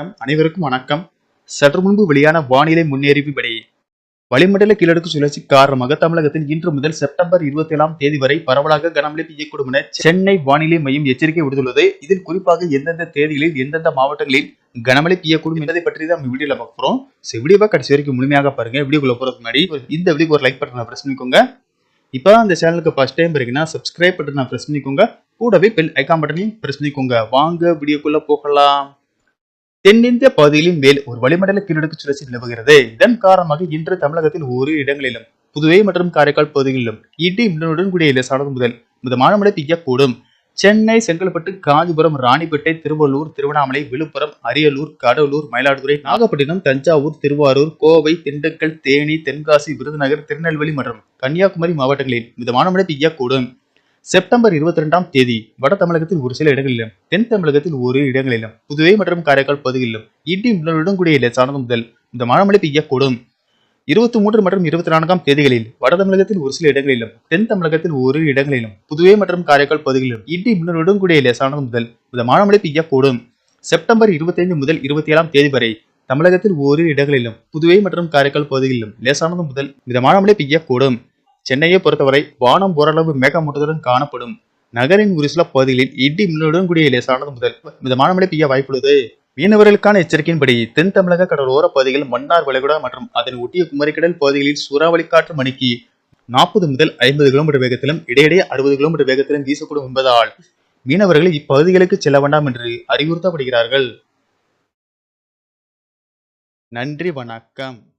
வணக்கம். அனைவருக்கும் வணக்கம். சற்று முன்பு வெளியான வானிலை முன்னேறிவுபடி வளிமண்டல கீழடுக்கு சுழற்சி காரணமாக தமிழகத்தில் இன்று முதல் செப்டம்பர் இருபத்தி ஏழாம் தேதி வரை பரவலாக கனமழை பெய்யக்கூடும் என சென்னை வானிலை மையம் எச்சரிக்கை விடுத்துள்ளது. இதில் குறிப்பாக எந்தெந்த தேதிகளில் எந்தெந்த மாவட்டங்களில் கனமழை பெய்யக்கூடும் என்பதை பற்றி தான் நம்ம வீடியோல பார்க்க போறோம். ஸோ வீடியோவை கடைசி வரைக்கும் முழுமையாக பாருங்க. வீடியோக்குள்ள போறதுக்கு முன்னாடி இந்த வீடியோக்கு ஒரு லைக் பட்டனை பிரஸ் பண்ணிக்கோங்க. இப்போ அந்த சேனலுக்கு ஃபர்ஸ்ட் டைம் இருக்கீங்கன்னா சப்ஸ்கிரைப் பட்டனை பிரஸ் பண்ணிக்கோங்க. கூடவே பெல் ஐக்கான் பட்டனையும் பிரஸ் பண்ணிக்கோங்க. வாங்க வீடியோக்குள்ள போகலாம். தென்னிந்திய பகுதிகளின் மேல் ஒரு வளிமண்டல கீழடுக்கு சுழற்சி நிலவுகிறது. இதன் காரணமாக இன்று தமிழகத்தில் ஒரு இடங்களிலும் புதுவை மற்றும் காரைக்கால் பகுதிகளிலும் இடி மின்னலுடன் கூடிய லேசானது முதல் மிதமான மழை பெய்யக்கூடும். சென்னை செங்கல்பட்டு காஞ்சிபுரம் ராணிப்பேட்டை திருவள்ளூர் திருவண்ணாமலை விழுப்புரம் அரியலூர் கடலூர் மயிலாடுதுறை நாகப்பட்டினம் தஞ்சாவூர் திருவாரூர் கோவை திண்டுக்கல் தேனி தென்காசி விருதுநகர் திருநெல்வேலி மற்றும் கன்னியாகுமரி மாவட்டங்களில் மிதமான மழை பெய்யக்கூடும். செப்டம்பர் இருபத்தி ரெண்டாம் தேதி வட தமிழகத்தில் ஒரு சில இடங்களிலும் தென் தமிழகத்தில் ஒரு இடங்களிலும் புதுவை மற்றும் காரைக்கால் பகுதிகளிலும் இடி மின்னலுடன் கூடிய லேசானது முதல் இந்த மழை பெய்யக்கூடும். இருபத்தி மூன்று மற்றும் இருபத்தி நான்காம் தேதிகளில் வட தமிழகத்தில் ஒரு சில இடங்களிலும் தென் தமிழகத்தில் ஒரு இடங்களிலும் புதுவை மற்றும் காரைக்கால் பகுதிகளிலும் இடி மின்னலுடன் கூடிய லேசானது முதல் இந்த மழை பெய்யக்கூடும். செப்டம்பர் இருபத்தைந்து முதல் இருபத்தி ஏழாம் தேதி வரை தமிழகத்தில் ஓரிரு இடங்களிலும் புதுவை மற்றும் காரைக்கால் பகுதிகளிலும் லேசானது முதல் மிதமான மழை பெய்யக்கூடும். சென்னையை பொறுத்தவரை வானம் ஓரளவு மேகமூட்டத்துடன் காணப்படும். நகரின் ஒரு சில பகுதிகளில் இடி மின்னலுடன் கூடிய லேசானது முதல். மிதமான மழை பெய்ய வாய்ப்புள்ளது. மீனவர்களுக்கான எச்சரிக்கையின்படி தென் தமிழக கடலோர பகுதிகள் மன்னார் வளைகுடா மற்றும் அதன் ஒட்டிய குமரிக்கடல் பகுதிகளில் சூறாவளி காற்று மணிக்கு நாற்பது முதல் ஐம்பது கிலோமீட்டர் வேகத்திலும் இடையிடையே அறுபது கிலோமீட்டர் வேகத்திலும் வீசக்கூடும் என்பதால் மீனவர்கள் இப்பகுதிகளுக்கு செல்ல வேண்டாம் என்று அறிவுறுத்தப்படுகிறார்கள். நன்றி வணக்கம்.